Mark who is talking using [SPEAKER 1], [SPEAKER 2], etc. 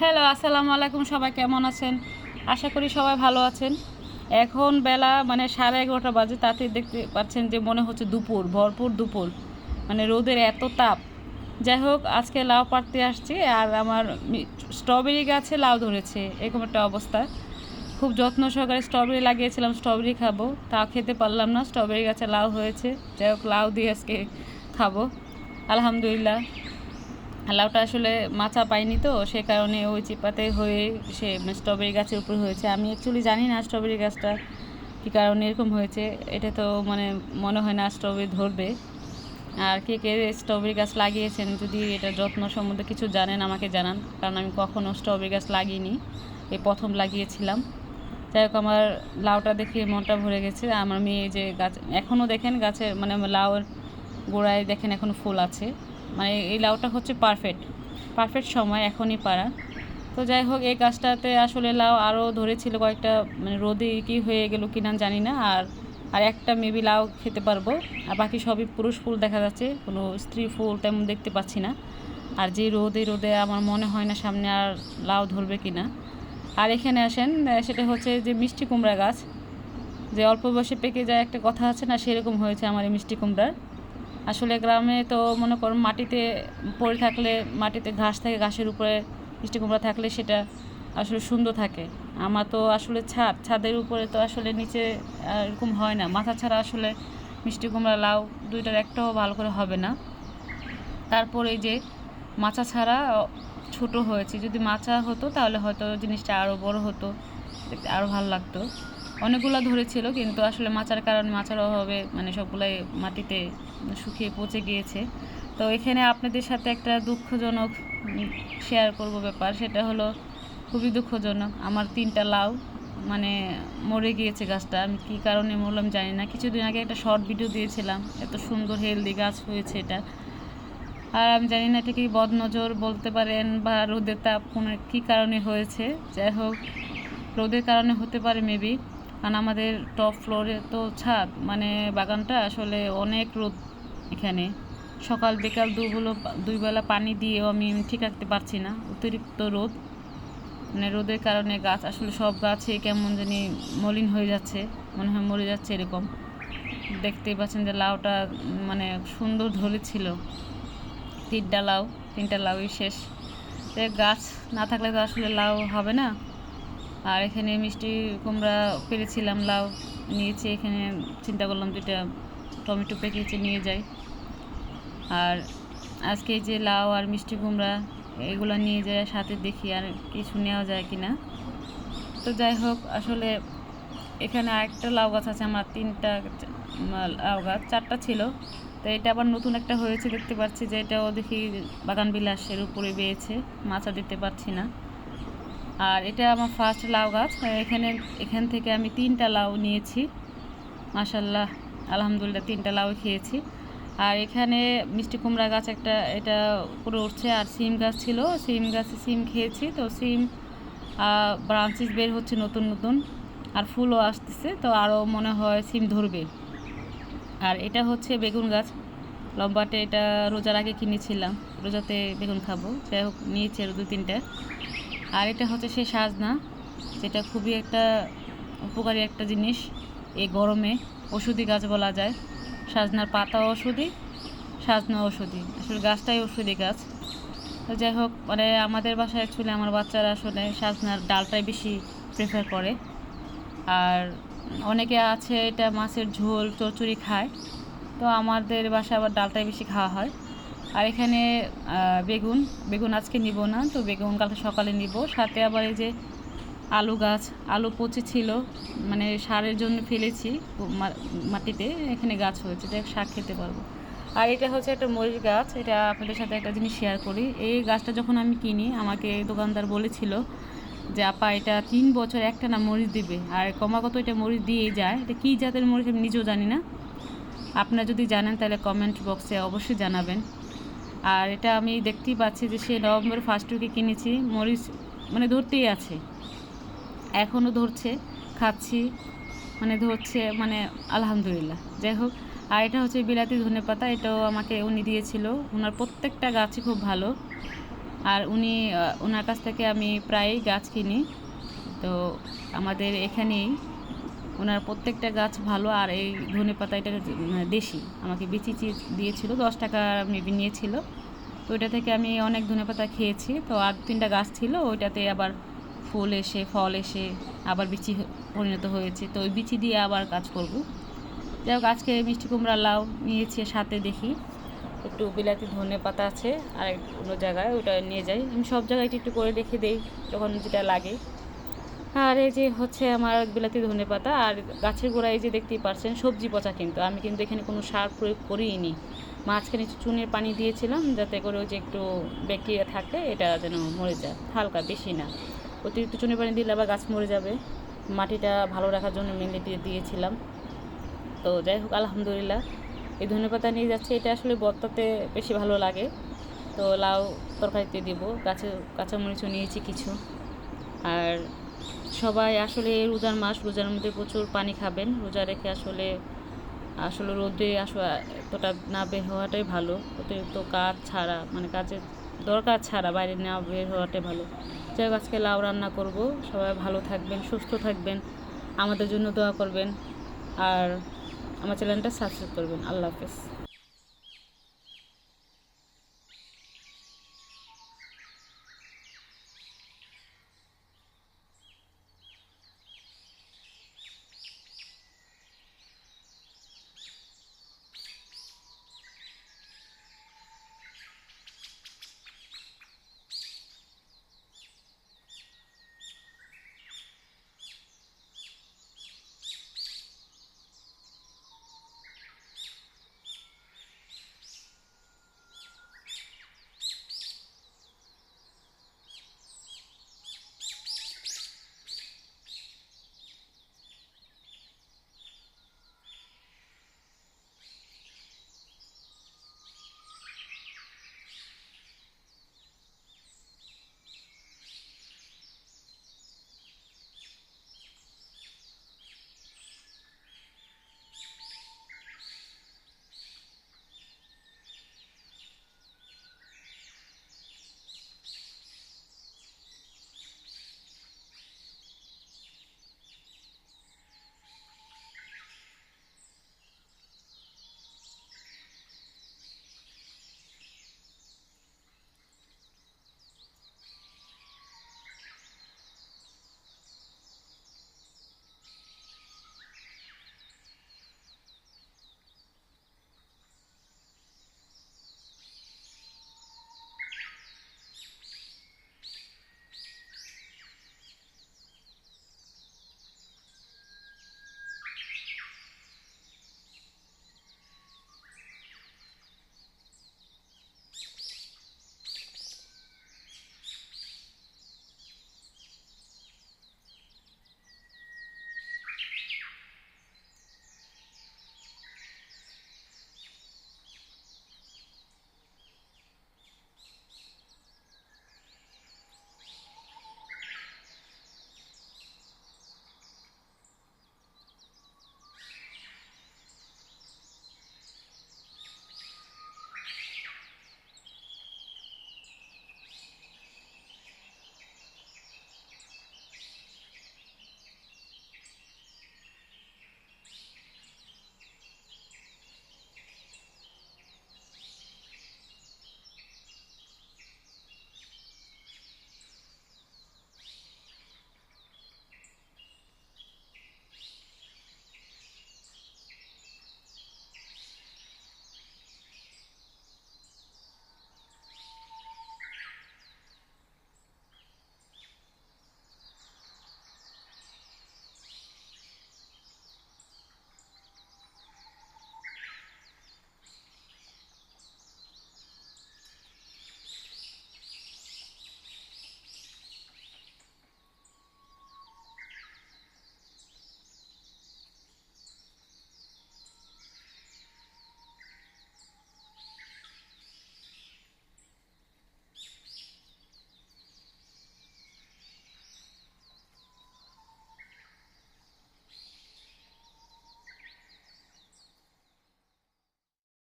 [SPEAKER 1] Hello, আসসালামু আলাইকুম, সবাই কেমন আছেন? আশা করি সবাই ভালো আছেন। এখন বেলা মানে সাড়ে এগারোটা বাজে তাতে দেখতে পাচ্ছেন যে মনে হচ্ছে দুপুর, ভরপুর দুপুর। মানে রোদের এত তাপ। যাই হোক, আজকে লাউ পাড়তে আসছি আর আমার স্ট্রবেরি গাছে লাউ ধরেছে, এরকম একটা অবস্থা। খুব যত্ন সহকারে স্ট্রবেরি লাগিয়েছিলাম স্ট্রবেরি খাব। তাও খেতে পারলাম না স্ট্রবেরি গাছে লাউ হয়েছে। যাই হোক, লাউ দিয়ে আজকে খাব। আলহামদুলিল্লাহ। লাউটা আসলে মাচা পাইনি তো, সে কারণে ওই চিপাতে হয়ে সে স্ট্রবেরি গাছের উপর হয়েছে। আমি অ্যাকচুয়ালি জানি না স্ট্রবেরি গাছটা কী কারণে এরকম হয়েছে, এটা তো মানে মনে হয় না স্ট্রবেরি ধরবে। আর কে কে স্ট্রবেরি গাছ লাগিয়েছেন, যদি এটা যত্ন সম্বন্ধে কিছু জানেন, আমাকে জানান। কারণ আমি কখনও স্ট্রবেরি গাছ লাগিয়েনি এই প্রথম লাগিয়েছিলাম। যাই হোক, আমার লাউটা দেখে মনটা ভরে গেছে। আমার মেয়ে যে গাছ এখনও দেখেন গাছের মানে লাউয়ের গোড়ায় দেখেন এখনও ফুল আছে। মানে এই লাউটা হচ্ছে পারফেক্ট পারফেক্ট সময় এখনই পারা। তো যাই হোক, এই গাছটাতে আসলে লাউ আরও ধরেছিল কয়েকটা মানে রোদে কি হয়ে গেল কিনা জানি না। আর আর একটা মেবি লাউ খেতে পারব। আর বাকি সবই পুরুষ ফুল দেখা যাচ্ছে, কোনো স্ত্রী ফুল তেমন দেখতে পাচ্ছি না। আর যে রোদে রোদে আমার মনে হয় না সামনে আর লাউ ধরবে কি না। আর এখানে আসেন সেটা হচ্ছে যে মিষ্টি কুমড়া গাছ। যে অল্প বয়সে পেকে যায় একটা কথা আছে না, সেরকম হয়েছে আমার এই মিষ্টি কুমড়ার। আসলে গ্রামে তো মনে করুন মাটিতে পড়ে থাকলে, মাটিতে ঘাস থাকে, ঘাসের উপরে মিষ্টি কুমড়া থাকলে সেটা আসলে সুন্দর থাকে। আমার তো আসলে ছাদ, ছাদের উপরে তো আসলে নিচে এরকম হয় না। মাথা ছাড়া আসলে মিষ্টি কুমড়া, লাউ দুইটার একটাও ভালো করে হবে না। তারপর এই যে মাচা ছাড়া ছোট হয়েছে। যদি মাচা হতো তাহলে হয়তো জিনিসটা আরও বড় হতো আরও ভালো লাগতো। অনেকগুলো ধরেছিল, কিন্তু আসলে মাচার কারণে মাচার অভাবে মানে সবগুলাই মাটিতে শুকিয়ে পচে গিয়েছে। তো এখানে আপনাদের সাথে একটা দুঃখজনক শেয়ার করব ব্যাপার, সেটা হলো খুবই দুঃখজনক। আমার তিনটা লাউ মানে মরে গিয়েছে গাছটা, আমি কী কারণে মরলাম জানি না। কিছুদিন আগে একটা শর্ট ভিডিও দিয়েছিলাম, এত সুন্দর হেলদি গাছ হয়েছে এটা। আর আমি জানি না এটা কি বদনজর বলতে পারেন বা রোদের তাপ কোনো কী কারণে হয়েছে। যাই হোক, রোদের কারণে হতে পারে মেবি কারণ আমাদের টপ ফ্লোরে তো ছাদ মানে বাগানটা আসলে অনেক রোদ এখানে। সকাল বিকাল দুগুলো দুই বেলা পানি দিয়েও আমি ঠিক রাখতে পারছি না, অতিরিক্ত রোদ। মানে রোদের কারণে গাছ, আসলে সব গাছে কেমন জানি মলিন হয়ে যাচ্ছে, মনে হয় মরে যাচ্ছে এরকম। দেখতেই পাচ্ছেন যে লাউটা মানে সুন্দর ধরেছিল। তিনটা লাউ, তিনটা লাউই শেষ। গাছ না থাকলে তো আসলে লাউ হবে না। আর এখানে মিষ্টি কুমড়া পেরেছিলাম, লাউ নিয়েছি, এখানে চিন্তা করলাম দুইটা টমেটো পেকেছে নিয়ে যাই। আর আজকে যে লাউ আর মিষ্টি কুমড়া, এগুলো নিয়ে যায় সাথে দেখি আর কিছু নেওয়া যায় কি না তো যাই হোক, আসলে এখানে আরেকটা লাউ গাছ আছে, আমার তিনটা লাউ গাছ, চারটা ছিল। তো এটা আবার নতুন একটা হয়েছে, দেখতে পাচ্ছি যে এটাও দেখি বাগান বিলাসের উপরে বেয়েছে, মাচা দিতে পারছি না। আর এটা আমার ফার্স্ট লাউ গাছ। এখানে, এখান থেকে আমি তিনটা লাউ নিয়েছি। মাশাল্লাহ আলহামদুলিল্লাহ তিনটা লাউ খেয়েছি। আর এখানে মিষ্টি কুমড়া গাছ একটা, এটা উপরে উঠছে। আর সিম গাছ ছিল, সিম গাছে সিম খেয়েছি। তো সিম ব্রাঞ্চেস বের হচ্ছে নতুন নতুন। আর ফুলও আসতেছে, তো আরও মনে হয় সিম ধরবে। আর এটা হচ্ছে বেগুন গাছ। লম্বাটে এটা রোজার আগে কিনেছিলাম। রোজাতে বেগুন খাব। যাই হোক, নিয়েছি আরও দু তিনটা আর এটা হচ্ছে সে সাজনা, যেটা খুবই একটা উপকারী একটা জিনিস এই গরমে। ওষুধি গাছ বলা যায়। সাজনার পাতা ওষুধি, সাজনা ওষুধি। আসলে গাছটাই ওষুধি গাছ। তো যাই হোক মানে আমাদের বাসায় অ্যাকচুয়ালি আমার বাচ্চারা আসলে সাজনার ডালটাই বেশি প্রেফার করে। আর অনেকে আছে এটা মাছের ঝোল, চচ্চড়ি খায়। তো আমাদের বাসায় আবার ডালটাই বেশি খাওয়া হয়। আর এখানে বেগুন বেগুন আজকে নিব না, তো বেগুন কালকে সকালে নিব। সাথে আবার এই যে আলু গাছ, আলু পচে ছিল মানে সারের জন্য ফেলেছি মাটিতে, এখানে গাছ হয়েছে এটা শাক খেতে পারব। আর এটা হচ্ছে একটা মরিচ গাছ, এটা আপনাদের সাথে একটা জিনিস শেয়ার করি। এই গাছটা যখন আমি কিনি, আমাকে দোকানদার বলেছিল যে, আপা, এটা তিন বছর একটা না মরিচ দিবে, আর ক্রমাগত এটা মরিচ দিয়েই যায়। এটা কী জাতের মরিচ আমি নিজেও জানি না। আপনারা যদি জানেন, তাহলে কমেন্ট বক্সে অবশ্যই জানাবেন। আর এটা আমি দেখতেই পাচ্ছি যে সে নভেম্বর ফার্স্ট উইকে কিনেছি, মরিচ মানে ধরতেই আছে। এখনও ধরছে, খাচ্ছি মানে ধরছে মানে আলহামদুলিল্লাহ। যাই হোক, আর এটা হচ্ছে বিলাতি ধনে পাতা, এটাও আমাকে উনি দিয়েছিল। ওনার প্রত্যেকটা গাছই খুব ভালো। আর উনি ওনার কাছ থেকে আমি প্রায়ই গাছ কিনি। তো আমাদের এখানেই ওনার প্রত্যেকটা গাছ ভালো, আর এই ধনে পাতা এটা মানে দেশি। আমাকে চিজ দিয়েছিল, দশ টাকা মেবি নিয়েছিল। তো ওইটা থেকে আমি অনেক ধনে পাতা খেয়েছি। তো আর তিনটা গাছ ছিল, ওইটাতে আবার ফুল এসে, ফল এসে আবার বিচি পরিণত হয়েছে। তো ওই বিচি দিয়ে আবার কাজ করব। যাই হোক, আজকে মিষ্টি কুমড়া লাউ নিয়েছি সাথে দেখি। একটু বিলাতি ধনে পাতা আছে আর অন্য জায়গায় ওটা নিয়ে যাই। আমি সব জায়গায় একটু একটু করে রেখে দেই, যখন যেটা লাগে। আর এই যে হচ্ছে আমার বিলাতি ধনে পাতা আর গাছের গোড়ায় যে দেখতেই পারছেন, সবজি পচা কিন্তু। আমি কিন্তু এখানে কোনো সার প্রয়োগ করিনি। মাঝখানে চুনের পানি দিয়েছিলাম যাতে করে ওই যে একটু ব্যাকটেরিয়া থাকে, এটা যেন মরে যায়। হালকা, বেশি না। অতিরিক্ত চুনের পানি দিলে আবার গাছ মরে যাবে। মাটিটা ভালো রাখার জন্য মেনলি দিয়ে দিয়েছিলাম। তো যাই হোক, আলহামদুলিল্লাহ। এই ধনেপাতা নিয়ে যাচ্ছে, এটা আসলে বর্তাতে বেশি ভালো লাগে। তো লাউ তরকারিতে দিব, গাছে কাঁচামরিচও নিয়েছি কিছু। আর সবাই আসলে রোজার মাস, রোজার মধ্যে প্রচুর পানি খাবেন। রোজা রেখে আসলে আসলে রোদে আসলে এতটা না বের হওয়াটাই ভালো। অতিরিক্ত কাজ ছাড়া মানে কাজের দরকার ছাড়া বাইরে না বের হওয়াটাই ভালো। যাই হোক, আজকে লাউ রান্না করব। সবাই ভালো থাকবেন, সুস্থ থাকবেন। আমাদের জন্য দোয়া করবেন। আর আমার চ্যানেলটা সাবস্ক্রাইব করবেন। আল্লাহ হাফেজ।